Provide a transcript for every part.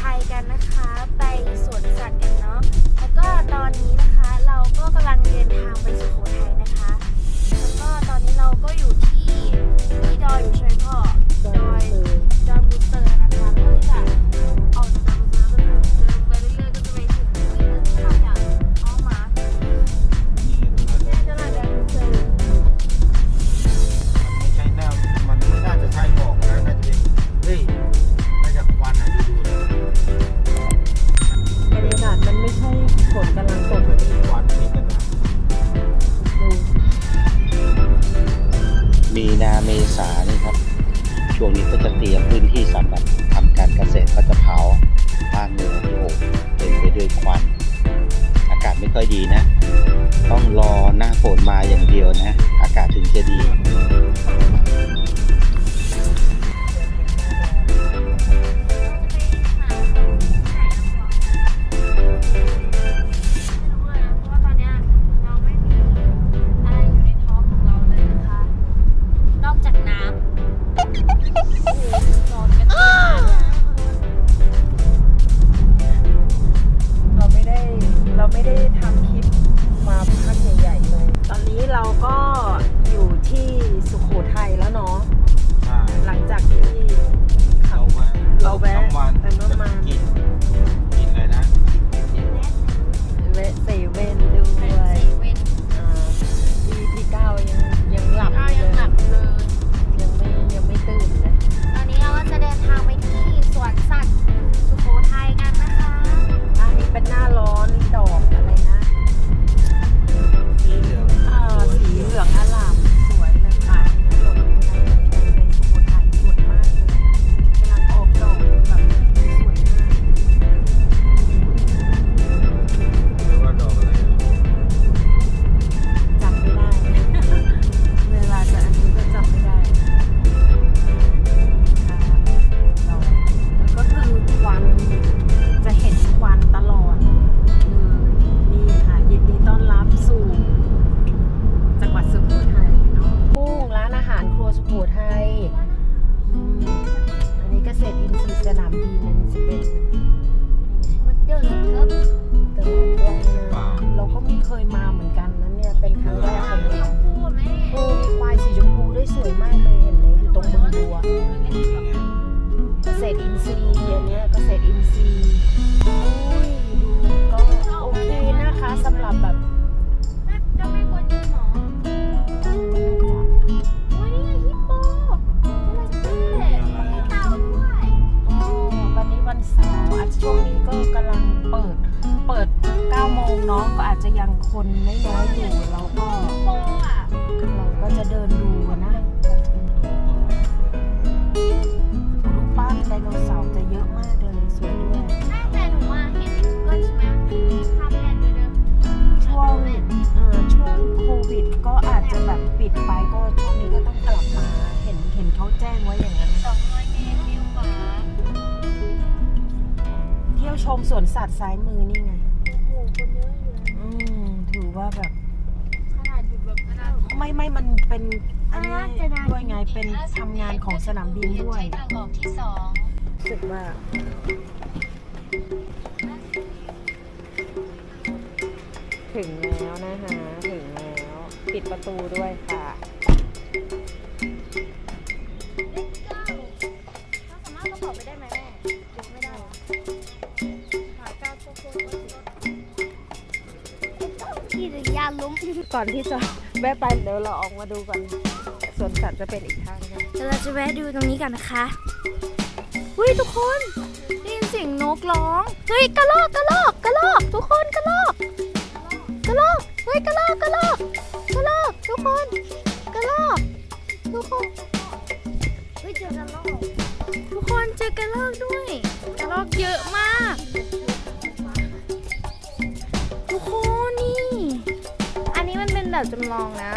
ทัยกันนะคะ ไปสวนสัตว์กันเนาะแล้วก็ตอนนี้นะคะเราก็กำลังเดินทางไปสุโขทัยนะคะ แล้วก็ตอนนี้เราก็อยู่ที่ที่ดอยอยู่ใช่ไหมพ่อดอยดอยบุเตอร์นะคะเพื่อที่จะออกจาก ฝนกำลังตกมันมีควันนิดนึงนะมีนาเมษานี่ครับ ช่วงนี้ก็จะเตรียมพื้นที่สำหรับทำการเกษตรก็จะเผาภาคเหนือที่โอ้เต็มไปด้วยควัน อากาศไม่ค่อยดีนะ ต้องรอหน้าฝนมาอย่างเดียวนะ อากาศถึงจะดี วชมสวนสัตว์ซ้ายมือนี่ไง โอ้โหคนเยอะอยู่นะอืมถือว่าแบบ ขนาดอยู่แบบขนาดไม่ ไม่ มันเป็นอันนี้อ่าจะได้ด้วยไง เป็นทำงานของสนามบินด้วยทางออกที่สอง รู้สึกว่า ถึงแล้วนะคะ ถึงแล้ว ปิดประตูด้วยค่ะ ก่อนที่จะแวะไปเดี๋ยวเราออกมาดูก่อนสวนสัตว์จะเป็นอีกทางหนึงเดี๋ยวเราจะแวะดูตรงนี้กันนะคะเฮ้ยทุกคนได้ยินเสียงนกร้องเฮ้ยกระรอกกระรอกกระรอกทุกคนกระรอกกระรอกเฮ้ยกระรอกกระรอกกระรอกทุกคนกระรอกทุกคนเฮ้ยเจอกระรอกทุกคนเจอกระรอกด้วยกระรอกเยอะมาก แบบจำลองนะ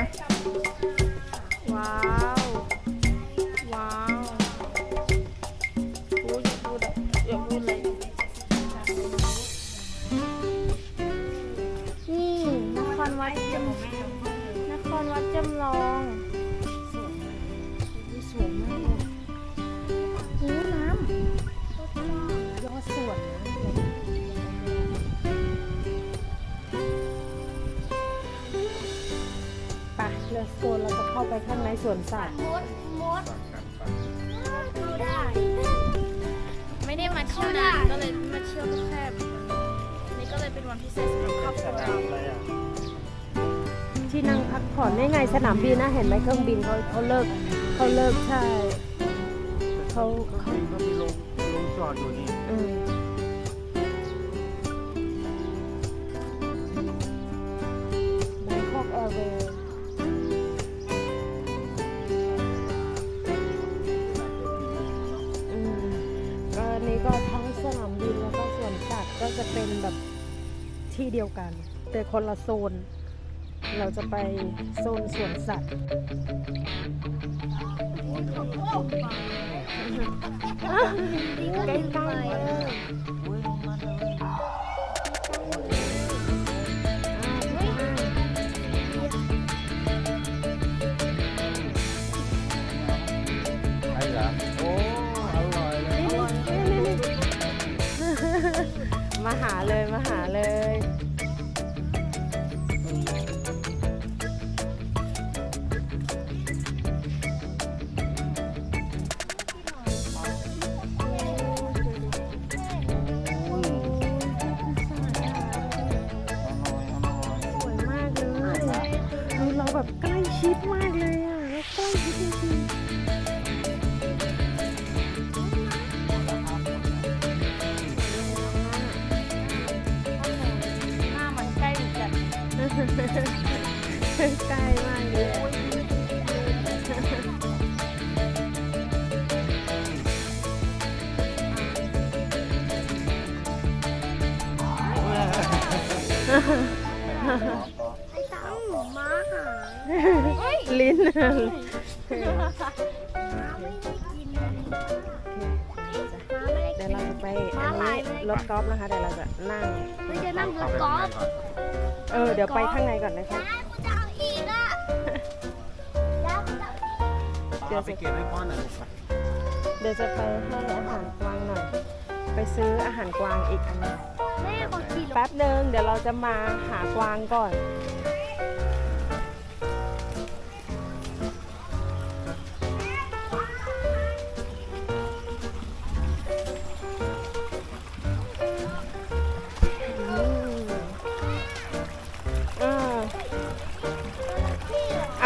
วนสัตว์ มดมดเข้าได้ ไม่ได้มาเที่ยวนานก็เลยมาเที่ยวแค่นี่ก็เลยเป็นวันพิเศษสำหรับครอบครัวเราที่นั่งพักผ่อนได้ไงสนามบินนะเห็นไหมเครื่องบินเขาเขาเลิกเขาเลิกใช่เขาเขาก็มีลงลงจอดอยู่นี่อืมแบงคอกแอร์เวย์ จะเป็นแบบที่เดียวกัน แต่คนละโซน เราจะไปโซนสวนสัตว์ ใกล้ๆ หาเลยมาหาเลย เราจะไปอันนี้รถกอล์ฟนะคะเดี๋ยวเราจะนั่ง ไม่จะนั่งรถกอล์ฟเออเดี๋ยวไปข้างในก่อนนะคะ กูจะเอาอีกอะแล้วกูจะเอาอีกเดี๋ยวไปเก็บให้พ่อหน่อยลูกไปเดี๋ยวจะไปให้อาหารกวางหน่อย ไปซื้ออาหารกวางอีกอันหนึงแม่ขอขี่รถแป๊บหนึ่งเดี๋ยวเราจะมาหากวางก่อนอื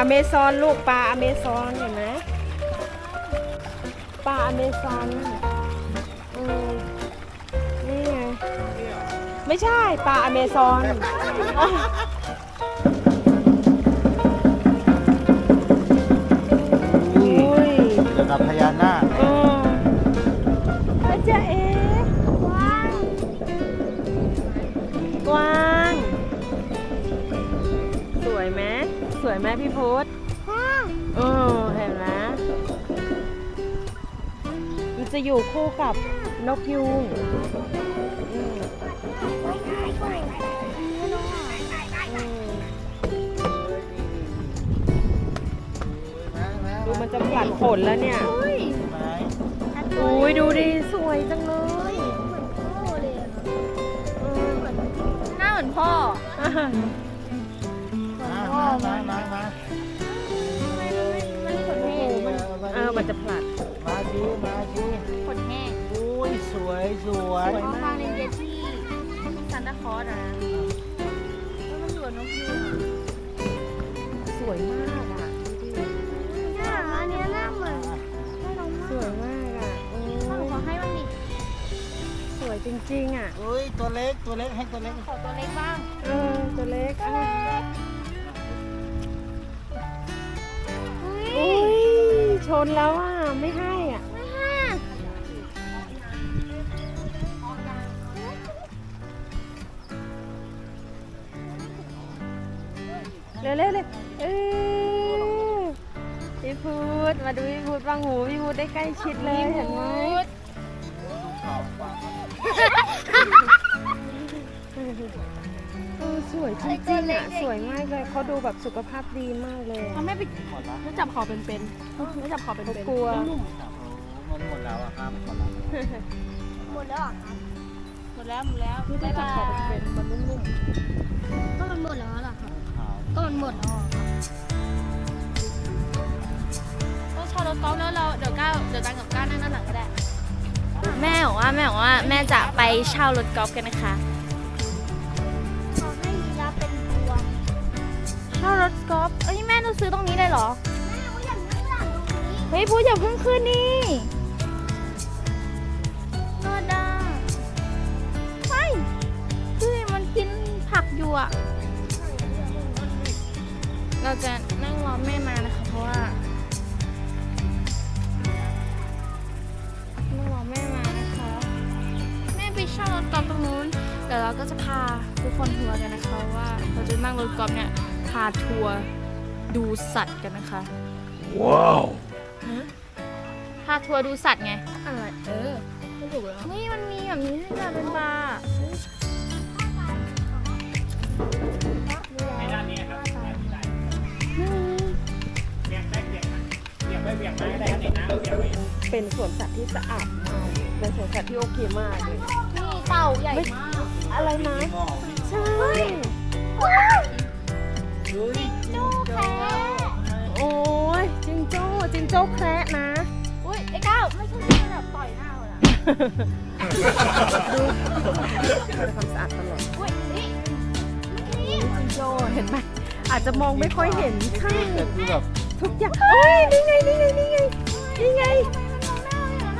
เมซอนลูกปลาอเมซอนเห็นไหมปลาอเมซอนอืมนี่ไงไม่ใช่ปลาอเมซอนอุ้ยเดี๋ยวกับพญา อยู่คู่กับนกยูงอืมอืมดูมันจะผลัดขนแล้วเนี่ยอุ้ยไหมอุ้ยดูดิสวยจังเลยเหมือนพ่อเลยอะหน้าเหมือนพ่ออะมามามามามันขนแห้งเออมันจะผลัด มาชิมาชิขนแห้งอุ้ยสวยสวยพ่อฟังในเยที่ซันตาคลอสอะนะแล้วมันอยู่กับนกยูงอะสวยมากอะดูดิหน้าอันเนี้ยหน้าเหมือนไม่น้องสวยมากอะโอ้พ่อขอให้มันดิสวยจริงๆอะอุ้ยตัวเล็กตัวเล็กให้ตัวเล็กขอตัวเล็กบ้างเออตัวเล็กอะอุ้ยชนแล้วอะ หูพี่พูดได้ใกล้ชิดเลยเห็นไหมเออสวยจริงๆอะสวยมากเลยเขาดูแบบสุขภาพดีมากเลยเขาอะไม่ไปหมดแล้วไม่จับคอเป็นๆไม่จับคอเป็นเขาๆกลัวมันหมดแล้วอะครับหมดแล้วหมดแล้วอะครับหมดแล้วหมดแล้วไม่ได้จับคอเป็นๆมันนุ่มก็มันหมดแล้วเหรอครับขาว ว่าแม่บอกว่าแม่จะไปเช่ารถกอล์ฟกันนะคะ ขอให้ยีราฟเป็นตัวเช่ารถกอล์ฟเอ้ยแม่หนูซื้อตรงนี้เลยเหรอ แม่ว่าอย่างนี้หลังตรงนี้เฮ้ยพูดอย่าเพิ่งขึ้นนี่นอดาไม่ดูดิมันกินผักอยู่อะเราจะนั่งรอแม่มานะคะ ดี๋ยวเราก็จะพาทุกคนทัวร์กันนะคะว่าเราจะนั่งรถกอล์ฟเนี่ยพาทัวร์ดูสัตว์กันนะคะพาทัวร์ดูสัตว์ไง อะไร เออไม่ถูกแล้วนี่มันมีแบบนี้ด้วยนะเป็นบาร์ไม่ด้านนี้ครับด้านนี้ได้นี่เบี่ยงได้เบี่ยงนะเบี่ยงไปเบี่ยงมาก็ได้ครับในน้ำเบี่ยงไปเป็นสวนสัตว์ที่สะอาดมากเป็นสวนสัตว์ที่โอเคมากเลย นี่เต่าใหญ่มาก อะไรนะใช่โจ้แคะโอ้ยจิงโจ้จิงโจ้แคระนะ อุ้ยไอ้ก้าวไม่ใช่ที่แบบต่อยหน้าเลยอะดูทำความสะอาดตลอดอุ้ยนี่จิงโจ้เห็นไหมอาจจะมองไม่ค่อยเห็นใช่แต่คือแบบทุกอย่างโอ้ยนี่ไงนี่ไงนี่ไงนี่ไง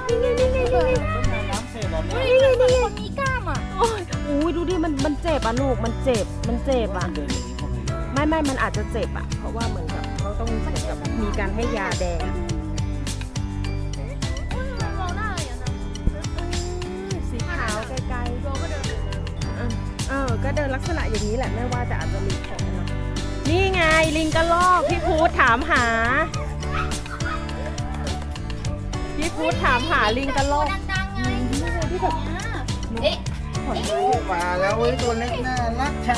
นี่ไงนี่ไงนี่ไงต้นน้ำเศษแบบนี้นี่ไงนี่ไงคนมีกล้าม อะโอ้ยอุ้ยดูดิมันมันเจ็บอะลูกมันเจ็บมันเจ็บอะเดินอย่างนี้เข้าไปไม่ไม่มันอาจจะเจ็บอะ เพราะว่าเหมือนกับเขาต้องเหมือนกับมีการให้ยาแดงอุ้ยมันมองหน้าเลยอะนะสีขาวไกลโจ้ก็เดินอยู่นะๆเออ ก็เดินลักษณะอย่างนี้แหละแม่ว่าแต่อาจจะมีของเนอะนี่ไงลิงกระลอกพี่พูดถามหา พี่พูดถามหาลิงกระลอกดังๆไงที่แบบเอ๊ะ ขนมาแล้วเว้ยตัวเล็กน่ารักชา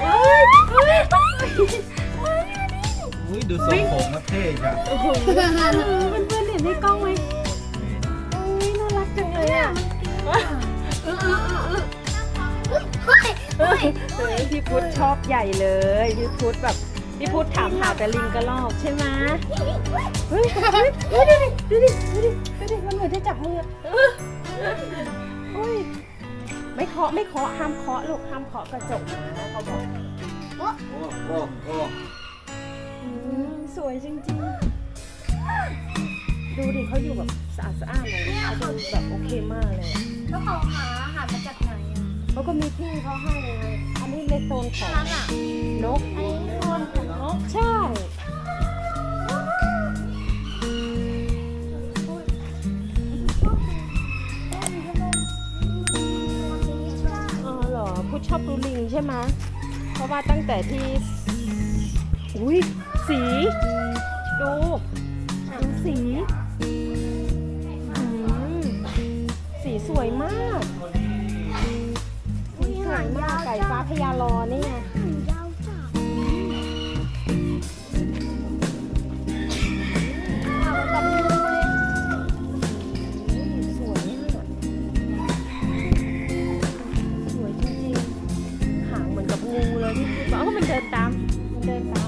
เฮ้ยเฮ้ยอุ้ยดูทรงผมก็เท่จ้ะโอ้โหเพื่อนๆเห็นในกล้องไหมโอ้ยน่ารักจังเลยอะเออเออเออเออเฮ้ยเฮ้ยพี่พุทธชอบใหญ่เลยพี่พุทธแบบพี่พุทธถามหาแต่ลิงกระลอกใช่ไหมเฮ้ยเฮ้ยเฮ้ยดูดิดูดิดูดิดูดิมันเหมือนจะจับมือาะไม่เคาะห้ามเคาะลูกห้ามเคาะกระจกนะเขาบอกโอ้โอ้โอ้อืมสวยจริงๆ ดูดิเขาอยู่แบบสะอาดสะอ้านเลยเขาดูแบบโอเคมากเลยอะแล้วเขาหาอาหารมาจากไหนอะเขาก็มีที่เขาให้เลยอันนี้ในโซนของนั่นอะนก อันนี้โซนของนก ใช่ พูดชอบดูลิงใช่ไหมเพราะว่าตั้งแต่ที่ อุ้ยสี ดูดูสีอืมสีสวยมากสีสวยมากไก่ฟ้าพญาลอนี่ไง เดินตามมัน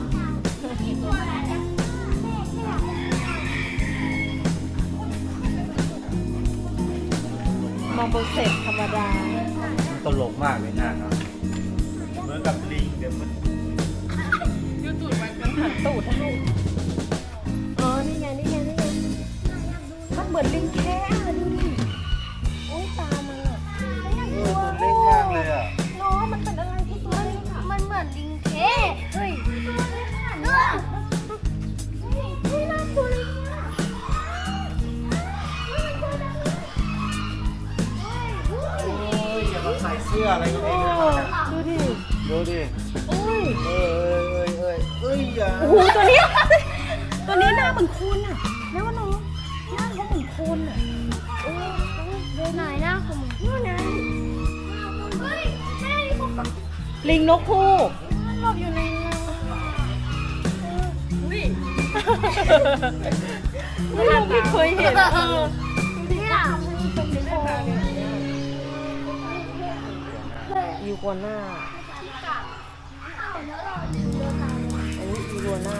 โปรเซสธรรมดา ตลกมากเลยหน้าเขาเหมือนกับลิงเดี๋ยวมันหันตูดให้อ๋อ นี่ไง นี่ไง นี่ไง มันเหมือนลิงแค่อะดูดิโอ้ยตามันอะเออตัวเล็กมากเลยอะน้องมันเป็นอะไรที่ตัวเล็กอะมันเหมือนลิงเคเฮ้ยตัวเล็กขนาดนี้อะเฮ้ยเฮ้ยน่ากลัวเลย เสื้ออะไรกันเองนะดูดิดูดิโอ้ยเอ้ยเอ้ยเอ้ยเอ้ยอย่าโอ้โหตัวนี้ ตัวนี้หน้าเหมือนคนอะแม่ว่าน้องหน้าเขาเหมือนคนอะเออเฮ้ยเดินไหนหน้าของมึงนู่นไงเฮ้ยแม่นี่ผมลิงนกคู่มันหลบอยู่ในเงาอุ้ยเราไม่เคยเห็น อีกัวน่าอันนี้อีกัวน่า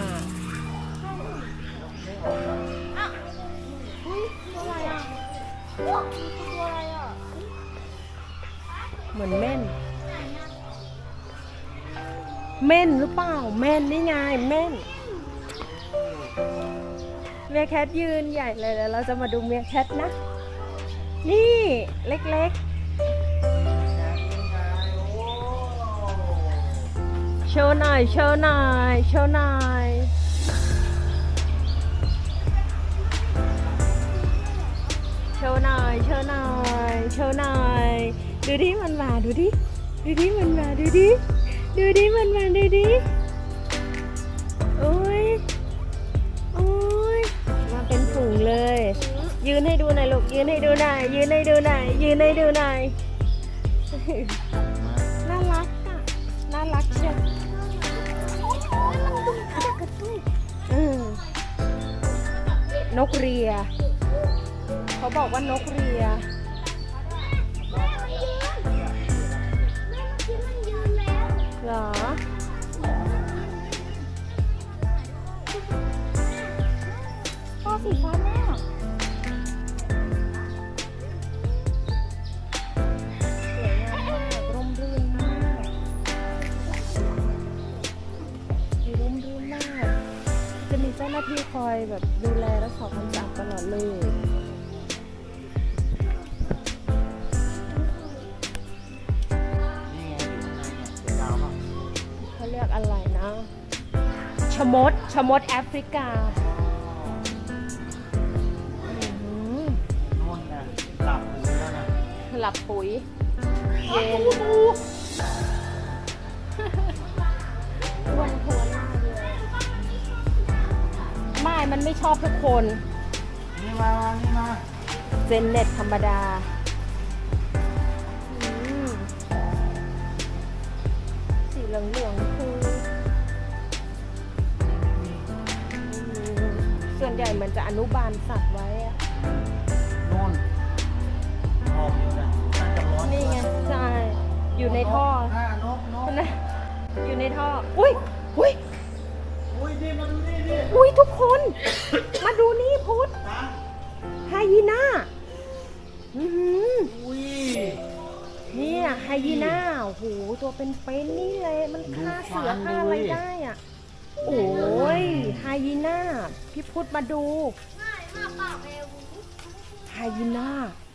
เหมือนเม่น เม่นหรือเปล่า เม่นนี่ไง เม่น เมียแคทยืนใหญ่เลยแล้วเราจะมาดูเมียแคทนะ นี่เล็กๆ โชว์หน่อยโชว์หน่อยโชว์หน่อยโชว์หน่อยโชว์หน่อยโชว์หน่อยดูดิมันมาดูดิดูดิมันมาดูดิดูดิมันมาดูดิโอ้ยโอ้ยมาเป็นฝูงเลย ยืนให้ดูหน่อยลูกยืนให้ดูหน่อยยืนให้ดูหน่อยยืนให้ดูหน่อย กเรีย เขาบอกว่านกเรียเหรอ ที่คอยแบบดูแลรักษาความสะอาดตลอดเลยนี่ไงอยู่ข้างในเนี่ยเดี๋ยวดาวเปล่าเขาเรียกอะไรนะชะมดชะมดแอฟริกาอื้อหือนู่นนะหลับหูแล้วนะหลับปุ๋ย เย็นอ้วนทวนมากเลย ไม่ มันไม่ชอบทุกคน นี่มามานี่มาเจนเน็ตธรรมดาอืมสีเหลืองๆคืออืมส่วนใหญ่เหมือนจะอนุบาลสัตว์ไว้อะนู่นหอบอยู่นะน่าจะร้อนนี่ไง ใช่ อยู่ในท่ออ่านกนก นะอยู่ในท่อ อุ้ย อุ้ย อุ้ยนี่มาดูนี่ดิอุ้ยทุกคน มาดูนี่พุทธนะไฮยีน่าอือหืออุ้ยเนี่ยไฮยีน่าโอ้โหตัวเป็นเป็นๆนี่เลย มันฆ่าเสือฆ่าอะไรได้อะ โอ้ยไฮยีน่าพี่พุทธมาดูง่ายมากปากเอวไฮยีน่า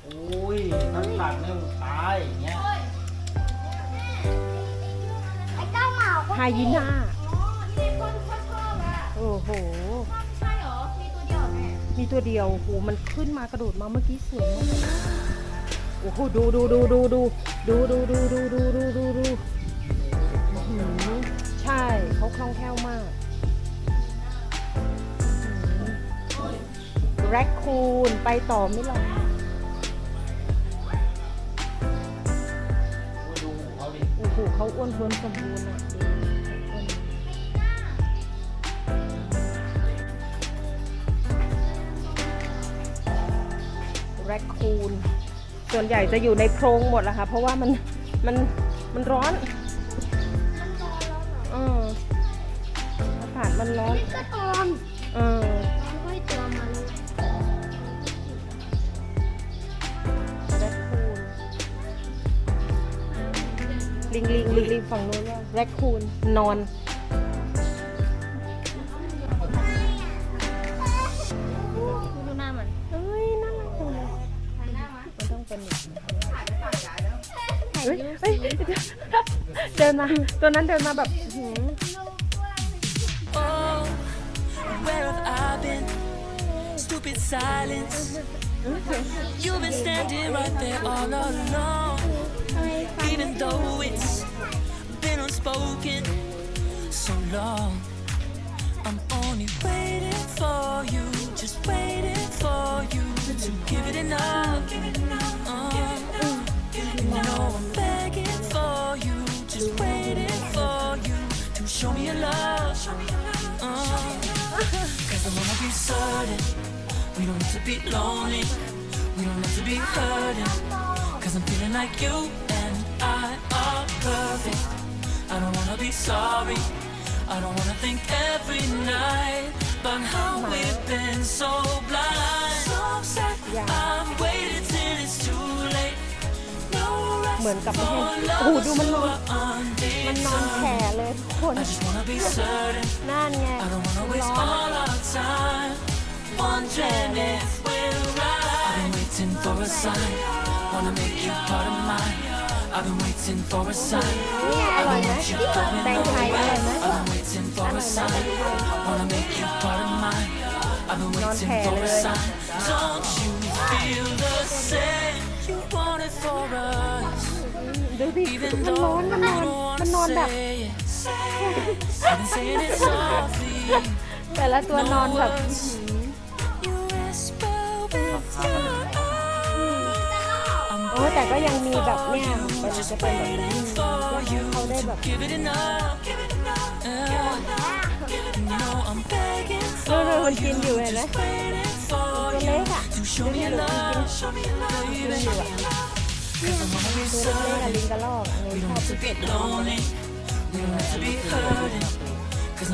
โอ้ยทั้งตัดเนี่ยตายอย่างเงี้ยไอ้เจ้าหมาก็ไฮยีน่า โอ้โห ใช่เหรอ มีตัวเดียวแม่มีตัวเดียวโอ้โหมันขึ้นมากระโดดมาเมื่อกี้สวยมากโอ้โหดูดูดูดูดูดูดูดูดูดูดูดูดูอื้อหือใช่เขาคล่องแคล่วมากแร็คคูนไปต่อไม่หรอกโอ้ยดูเขาดิโอ้โหเขาอ้วนท้วนสมบูรณ์อะแรคคูนส่วนใหญ่จะอยู่ในโพรงหมดละค่ะ เพราะว่ามันมันมันร้อนอออากาศมันร้อนก็ตอมเออค่อยตัวมันแรคคูนลิงลิงลิงลิงฝั่งโน้นว่าแรคคูนนอน เดินมา ตัวนั้นเดินมาแบบอื้อหือ Oh, where have I been? Stupid silence. You've been standing right there all along. Even though it's been unspoken so long. I'm only waiting for you, just waiting for you to give it enough. Uh, you know I'm begging be certain we don't have to be lonely, we don't have to be hurting. Cause I'm feeling like you and I are perfect. I don't wanna be sorry, I don't wanna think every night about how we've been so blind. So upset, I'm waiting till it's too late. No rest เหมือนกับไม่ใช่ for โอ้โห lovers ดูมัน who นอน are มันนอนแผ่ undetermined. เลยทุกคน I just wanna be certain. นั่นไง I don't wanna waste ร้อน all our time Wondering if we're right. I've been waiting for a sign, wanna make you part of mine. I've been waiting for a sign. เนี่ยอร่อยไหม You going แตงไทยอร่อยไหม I've been waiting for a sign, wanna make you part of mine. I've been waiting hair for a เลย sign. Don't you feel the same? You want it for us. ดูดิ Even มันร้อน though มันนอน you don't มันนอน wanna แบบ say it. I've been saying it softly. แต่ละตัวนอนแบบ โอ้แต่ก็ยังมีแบบเนี่ยมันจะเป็นแบบนี้ก็เขาได้แบบนู่นมันกินอยู่เห็นไหมตัวเล็กอะดูนี่ดูกินกินอยู่อะตัวเล็กอะลิงกระลอกในชอบที่เป็ดร้อง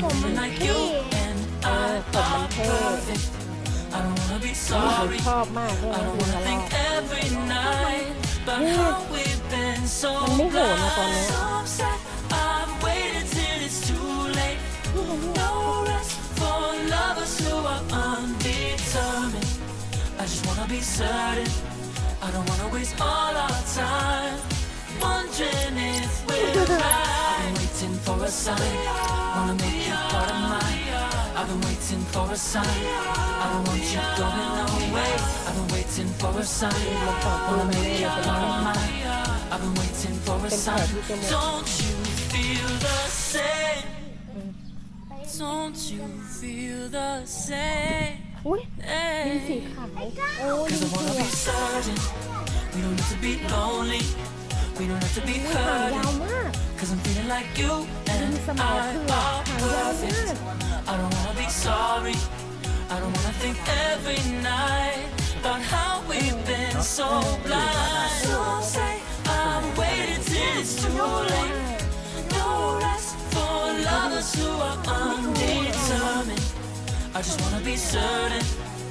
ผมมันเท่ผมมันเท่ perfect. I don't wanna be หนู sorry. ชอบมากเลย I ลิง don't ก wanna ระรอ think ก every night about how we've been so มันไม่โหดนะตอนเนี้ I've been waiting for a sign. I don't want you going away. I've been waiting for a sign. Wanna make you part of mine. I've been waiting for a sign. Don't you feel the same? Don't you feel the same? อุ้ยลิงสี Hey. ขาวโอ้ลิ Cause ง I wanna เผือ be ก certain we don't have to be lonely. We don't have to be หางยาว hurting. มาก Cause I'm feeling like you ลิง and สมัย I เผือก are หางยาวมาก perfect. I don't wanna be sorry. I don't wanna think every night about how we've been so blind. So say I'm waiting till it's too late. No rest for lovers who are undetermined. I just wanna be certain.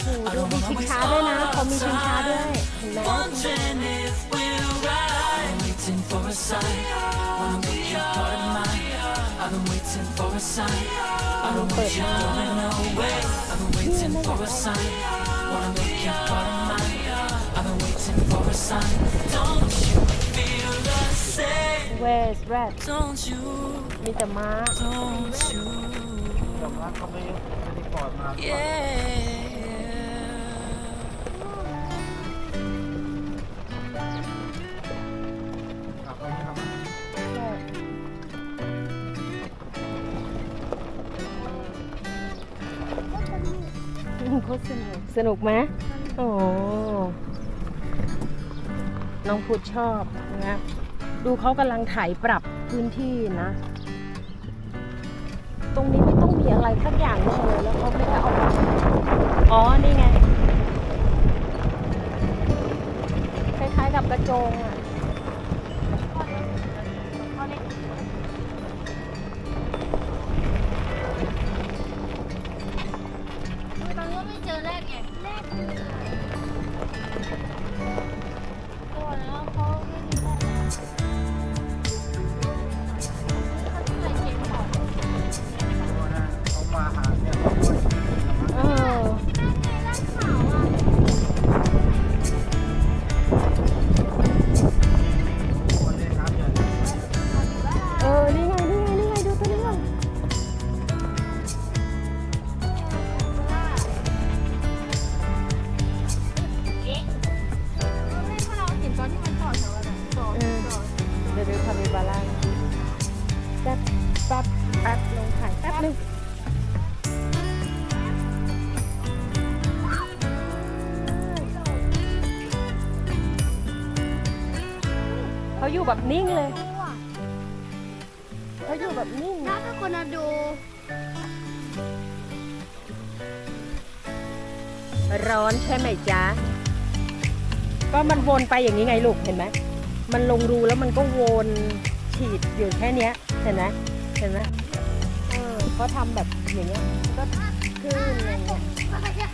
โอ้โหดูมีชิงช้าด้วยนะเขามีชิงช้าด้วยเห็นไหม Wondering if we're right. I'm waiting for a sign. Wanna make you part of mine. I've been waiting for a sign. I don't want you going away. I've been waiting for a sign. Wanna make you part of mine. I've been waiting for a sign. Don't you feel the same? Where's rat Don't you? มีแต่ม้า Don't you? แต่ว่าเขาไม่ไม่ได้ปล่อยมา Yeah. ตรสนุกสนุกไหมโอ้น้องพุดชอบนะดูเขากำลังไถปรับพื้นที่นะ ตรงนี้ไม่ต้องมีอะไรสักอย่างแน่เลยแล้วเขาไม่ได้เอามาอ๋อ นี่ไง คล้ายๆกับกระโจงอะ ไนิ่งเลยเขาอยู่แบบนิ่งน่าเป็นคนดู ร้อนใช่ไหมจ๊ะ ก็มันวนไปอย่างนี้ไงลูกเห็นไหม มันลงรูแล้วมันก็วนฉีดอยู่แค่เนี้ยเห็นไหมเห็นไหมเออเขาทำแบบอย่างเงี้ยก็ขึ้นอะไรเงี้ย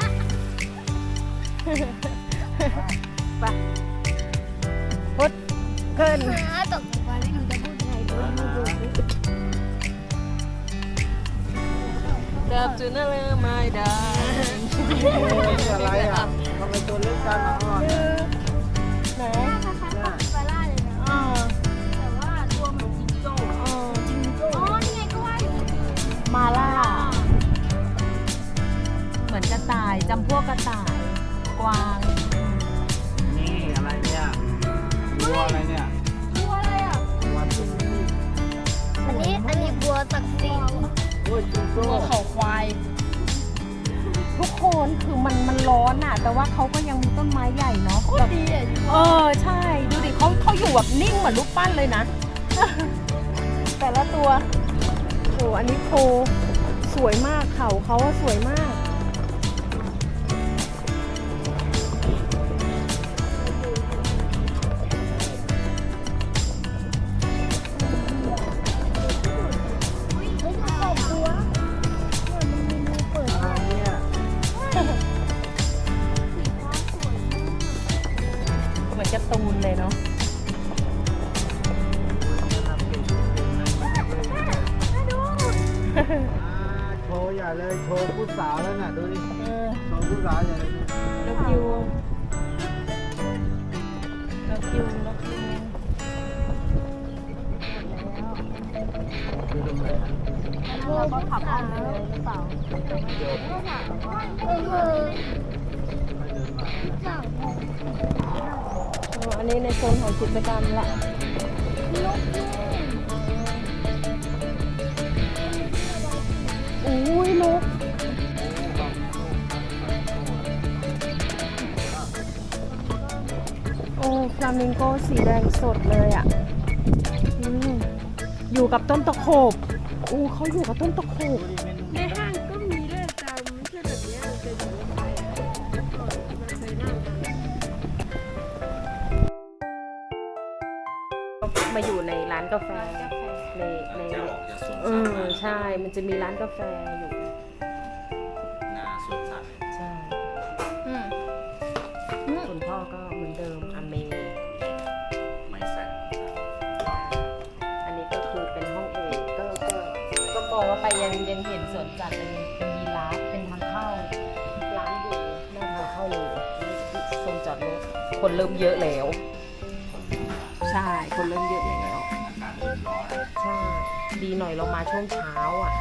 ไปพุด ขึ้นตกลงมาแล้จะพูดยังไงดูดูดูเดิบจุนอะไรไม่ได้อะไรอะทำไมตัวเล็กจังอะอ่อนไหนปลาล่าเลยนะแต่ว่าตัวเหมือนจิงโจ้อ่าอ๋อนี่ไงก็ว่าอยู่มาล่า เหมือนกระต่ายจำพวกกระต่ายกวางนี่อะไรเนี่ยวัวอะไร อันนี้บัวตักสินโอ้ยจุนโซ่เขาควาย ทุกคนคือมันมันร้อนอะแต่ว่าเขาก็ยังมีต้นไม้ใหญ่เนาะแบบดีอะเออใช่ ดูดิเขาเขาอยู่แบบนิ่งเหมือนรูปปั้นเลยนะ แต่ละตัวโอ้อันนี้โพสวยมากเขาเขาอะสวยมาก กิจกรรมละนกยูงอุ้ยนกโอ้ฟลามิงโกสีแดงสดเลยอะออยู่กับต้นตะโขบอู้เขาอยู่กับต้นตะโขบาแฟในในจะออกจากสวนเอสัตว์มาใช่ มันจะมีร้านกาแฟอยู่หน้าสวนสัตว์ใช่อืมคุณพ่อก็เหมือนเดิมอเมไม่ใส่อันนี้ก็คือเป็นห้องเอกก็ก็ก็มองว่าไปยังยังเห็นสวนสัตว์เลยเป็นมีร้านเป็นทางเข้าร้านอยู่หน้าทางเข้าเลยโซนจอดรถคนเริ่มเยอะแล้วใช่ คนเริ่มเยอะแล้ว ดีหน่อยเรามาช่วงเช้าอะ